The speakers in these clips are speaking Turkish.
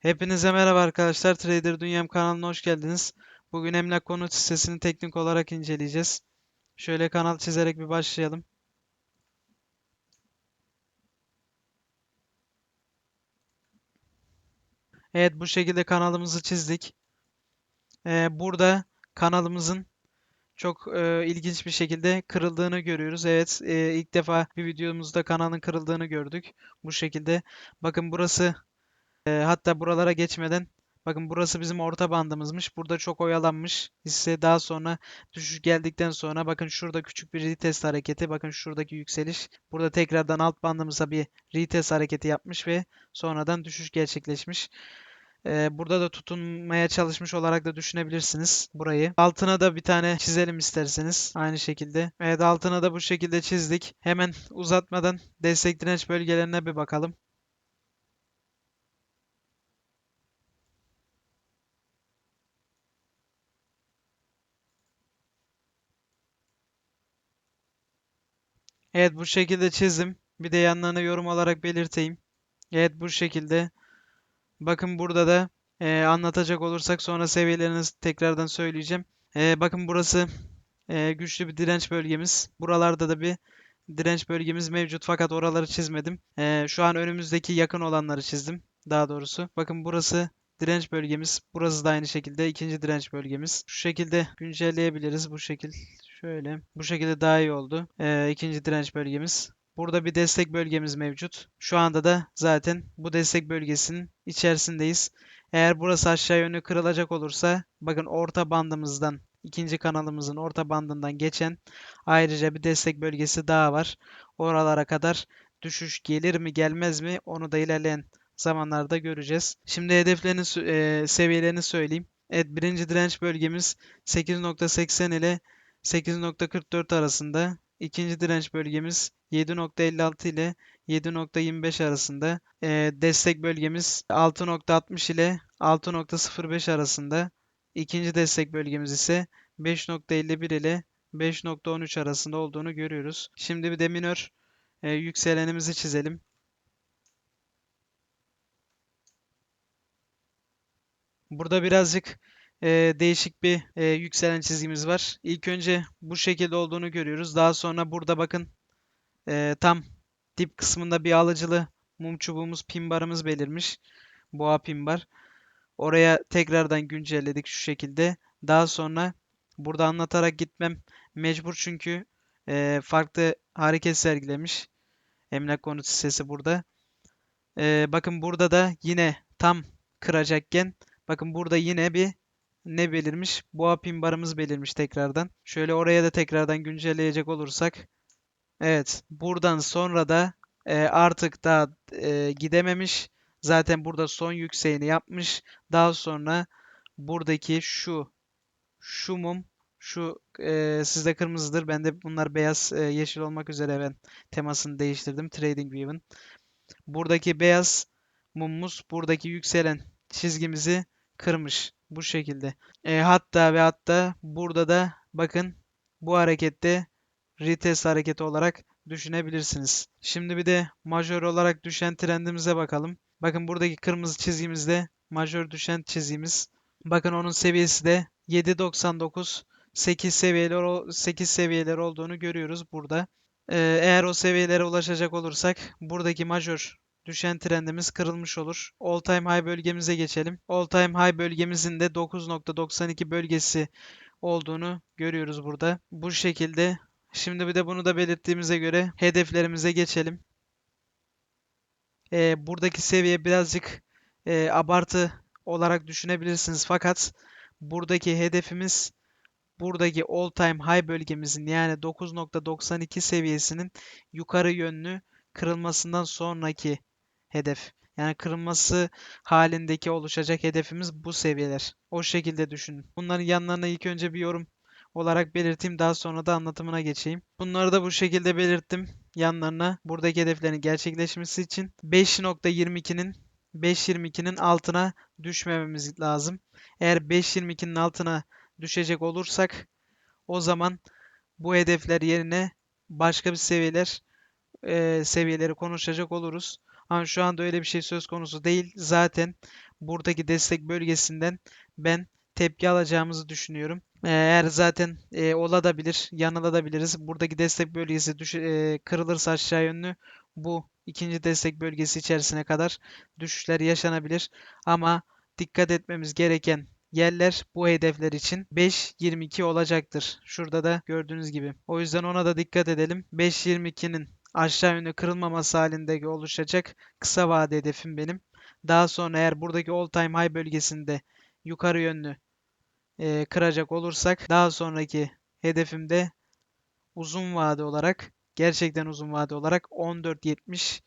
Hepinize merhaba arkadaşlar. Trader Dünyam kanalına hoş geldiniz. Bugün emlak konut hissesini teknik olarak inceleyeceğiz. Şöyle kanal çizerek bir başlayalım. Evet bu şekilde kanalımızı çizdik. Ee, burada kanalımızın çok e, ilginç bir şekilde kırıldığını görüyoruz. Evet e, ilk defa bir videomuzda kanalın kırıldığını gördük. Bu şekilde. Bakın burası e, hatta buralara geçmeden bakın burası bizim orta bandımızmış. Burada çok oyalanmış. Hisse daha sonra düşüş geldikten sonra bakın şurada küçük bir retest hareketi. Bakın şuradaki yükseliş. Burada tekrardan alt bandımıza bir retest hareketi yapmış ve sonradan düşüş gerçekleşmiş. Ee, burada da tutunmaya çalışmış olarak da düşünebilirsiniz burayı. Altına da bir tane çizelim isterseniz. Aynı şekilde. Evet altına da bu şekilde çizdik. Hemen uzatmadan destek direnç bölgelerine bir bakalım. Evet bu şekilde çizdim. Bir de yanlarına yorum olarak belirteyim. Evet bu şekilde. Bakın burada da e, anlatacak olursak sonra seviyelerini tekrardan söyleyeceğim. E, bakın burası e, güçlü bir direnç bölgemiz. Buralarda da bir direnç bölgemiz mevcut fakat oraları çizmedim. E, şu an önümüzdeki yakın olanları çizdim daha doğrusu. Bakın burası direnç bölgemiz. Burası da aynı şekilde ikinci direnç bölgemiz. Şu şekilde güncelleyebiliriz bu şekil. Şöyle. Bu şekilde daha iyi oldu. E, ikinci direnç bölgemiz. Burada bir destek bölgemiz mevcut. Şu anda da zaten bu destek bölgesinin içerisindeyiz. Eğer burası aşağı yönlü kırılacak olursa bakın orta bandımızdan ikinci kanalımızın orta bandından geçen ayrıca bir destek bölgesi daha var. Oralara kadar düşüş gelir mi gelmez mi onu da ilerleyen zamanlarda göreceğiz. Şimdi hedeflerini e, seviyelerini söyleyeyim. Evet birinci direnç bölgemiz 8.80 ile 8.44 arasında. İkinci direnç bölgemiz 7.56 ile 7.25 arasında. Ee, destek bölgemiz 6.60 ile 6.05 arasında. İkinci destek bölgemiz ise 5.51 ile 5.13 arasında olduğunu görüyoruz. Şimdi bir de minör e, yükselenimizi çizelim. Burada birazcık e, değişik bir e, yükselen çizgimiz var. İlk önce bu şekilde olduğunu görüyoruz. Daha sonra burada bakın e, tam dip kısmında bir alıcılı mum çubuğumuz pin barımız belirmiş. Boğa pin bar. Oraya tekrardan güncelledik şu şekilde. Daha sonra burada anlatarak gitmem mecbur çünkü e, farklı hareket sergilemiş. Emlak konut hissesi burada. E, bakın burada da yine tam kıracakken bakın burada yine bir ne belirmiş? Boğa pin barımız belirmiş tekrardan. Şöyle oraya da tekrardan güncelleyecek olursak. Evet, buradan sonra da e, artık daha e, gidememiş. Zaten burada son yükseğini yapmış. Daha sonra buradaki şu şu mum şu e, sizde kırmızıdır. Bende bunlar beyaz e, yeşil olmak üzere ben temasını değiştirdim. TradingView'ın. Buradaki beyaz mumumuz buradaki yükselen çizgimizi kırmış. Bu şekilde. E, hatta ve hatta burada da bakın bu harekette retest hareketi olarak düşünebilirsiniz. Şimdi bir de majör olarak düşen trendimize bakalım. Bakın buradaki kırmızı çizgimizde majör düşen çizgimiz. Bakın onun seviyesi de 7.99 8 seviyeler 8 seviyeler olduğunu görüyoruz burada. Ee, eğer o seviyelere ulaşacak olursak buradaki majör düşen trendimiz kırılmış olur. All time high bölgemize geçelim. All time high bölgemizin de 9.92 bölgesi olduğunu görüyoruz burada. Bu şekilde. Şimdi bir de bunu da belirttiğimize göre hedeflerimize geçelim. Ee, buradaki seviye birazcık e, abartı olarak düşünebilirsiniz. Fakat buradaki hedefimiz buradaki all time high bölgemizin yani 9.92 seviyesinin yukarı yönlü kırılmasından sonraki hedef. Yani kırılması halindeki oluşacak hedefimiz bu seviyeler. O şekilde düşünün. Bunların yanlarına ilk önce bir yorum olarak belirteyim. Daha sonra da anlatımına geçeyim. Bunları da bu şekilde belirttim. Yanlarına buradaki hedeflerin gerçekleşmesi için 5.22'nin 5.22'nin altına düşmememiz lazım. Eğer 5.22'nin altına düşecek olursak o zaman bu hedefler yerine başka bir seviyeler e, seviyeleri konuşacak oluruz. Ama şu anda öyle bir şey söz konusu değil. Zaten buradaki destek bölgesinden ben tepki alacağımızı düşünüyorum. Eğer zaten e, olabilir, yanılabiliriz. Buradaki destek bölgesi düş e, kırılırsa aşağı yönlü bu ikinci destek bölgesi içerisine kadar düşüşler yaşanabilir. Ama dikkat etmemiz gereken yerler bu hedefler için 5.22 olacaktır. Şurada da gördüğünüz gibi. O yüzden ona da dikkat edelim. 5.22'nin aşağı yönlü kırılmaması halinde oluşacak kısa vade hedefim benim. Daha sonra eğer buradaki all time high bölgesinde yukarı yönlü e, kıracak olursak daha sonraki hedefimde uzun vade olarak gerçekten uzun vade olarak 14.70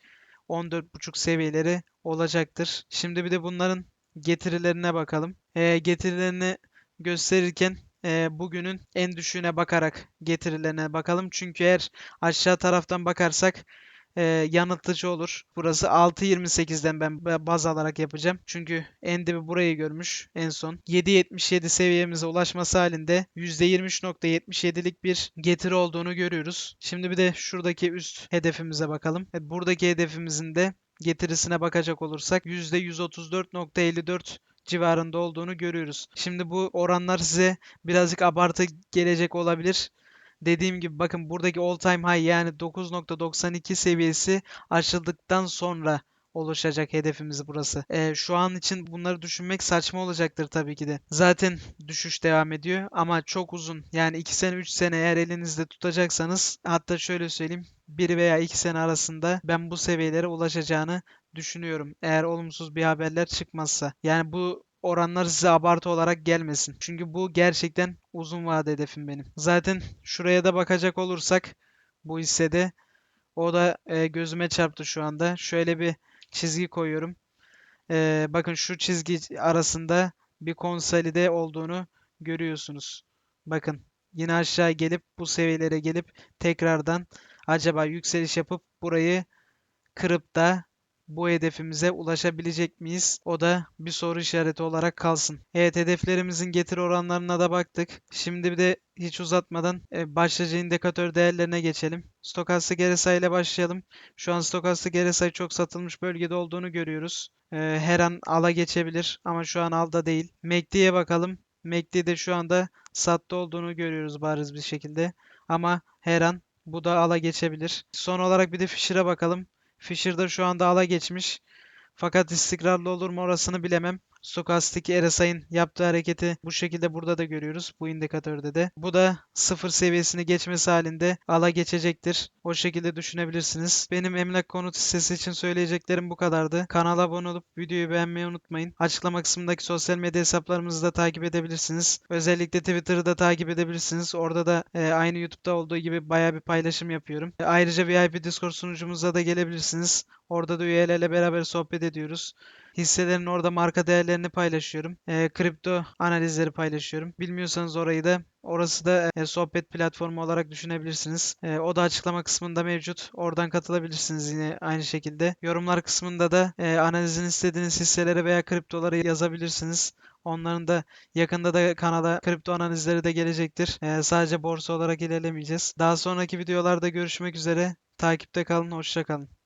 14.5 seviyeleri olacaktır. Şimdi bir de bunların getirilerine bakalım. E, getirilerini gösterirken e, bugünün en düşüğüne bakarak getirilerine bakalım. Çünkü eğer aşağı taraftan bakarsak e, yanıltıcı olur. Burası 6.28'den ben baz alarak yapacağım. Çünkü en dibi burayı görmüş en son. 7.77 seviyemize ulaşması halinde %23.77'lik bir getiri olduğunu görüyoruz. Şimdi bir de şuradaki üst hedefimize bakalım. Buradaki hedefimizin de getirisine bakacak olursak %134.54 civarında olduğunu görüyoruz. Şimdi bu oranlar size birazcık abartı gelecek olabilir. Dediğim gibi bakın buradaki all time high yani 9.92 seviyesi açıldıktan sonra oluşacak hedefimiz burası. Ee, şu an için bunları düşünmek saçma olacaktır tabii ki de. Zaten düşüş devam ediyor ama çok uzun yani 2 sene 3 sene eğer elinizde tutacaksanız hatta şöyle söyleyeyim 1 veya 2 sene arasında ben bu seviyelere ulaşacağını düşünüyorum. Eğer olumsuz bir haberler çıkmazsa. Yani bu oranlar size abartı olarak gelmesin. Çünkü bu gerçekten uzun vade hedefim benim. Zaten şuraya da bakacak olursak bu hissede o da e, gözüme çarptı şu anda. Şöyle bir çizgi koyuyorum. E, bakın şu çizgi arasında bir konsolide olduğunu görüyorsunuz. Bakın yine aşağı gelip bu seviyelere gelip tekrardan acaba yükseliş yapıp burayı kırıp da bu hedefimize ulaşabilecek miyiz? O da bir soru işareti olarak kalsın. Evet hedeflerimizin getiri oranlarına da baktık. Şimdi bir de hiç uzatmadan e, başlıca indikatör değerlerine geçelim. Stokastik RSI ile başlayalım. Şu an stokastik RSI çok satılmış bölgede olduğunu görüyoruz. E, her an ala geçebilir ama şu an alda değil. MACD'ye bakalım. MACD'de şu anda sattı olduğunu görüyoruz bariz bir şekilde. Ama her an bu da ala geçebilir. Son olarak bir de Fisher'a bakalım. Fisher'da şu anda ala geçmiş. Fakat istikrarlı olur mu orasını bilemem. Stokastik RSI'nin yaptığı hareketi bu şekilde burada da görüyoruz. Bu indikatörde de. Bu da sıfır seviyesini geçmesi halinde ala geçecektir. O şekilde düşünebilirsiniz. Benim emlak konut hissesi için söyleyeceklerim bu kadardı. Kanala abone olup videoyu beğenmeyi unutmayın. Açıklama kısmındaki sosyal medya hesaplarımızı da takip edebilirsiniz. Özellikle Twitter'ı da takip edebilirsiniz. Orada da e, aynı YouTube'da olduğu gibi baya bir paylaşım yapıyorum. E, ayrıca VIP Discord sunucumuza da gelebilirsiniz. Orada da üyelerle beraber sohbet ediyoruz. Hisselerin orada marka değerlerini paylaşıyorum. E, kripto analizleri paylaşıyorum. Bilmiyorsanız orayı da Orası da e, sohbet platformu olarak düşünebilirsiniz. E, o da açıklama kısmında mevcut. Oradan katılabilirsiniz yine aynı şekilde. Yorumlar kısmında da e, analizini istediğiniz hisselere veya kriptoları yazabilirsiniz. Onların da yakında da kanala kripto analizleri de gelecektir. E, sadece borsa olarak ilerlemeyeceğiz. Daha sonraki videolarda görüşmek üzere. Takipte kalın, hoşça kalın.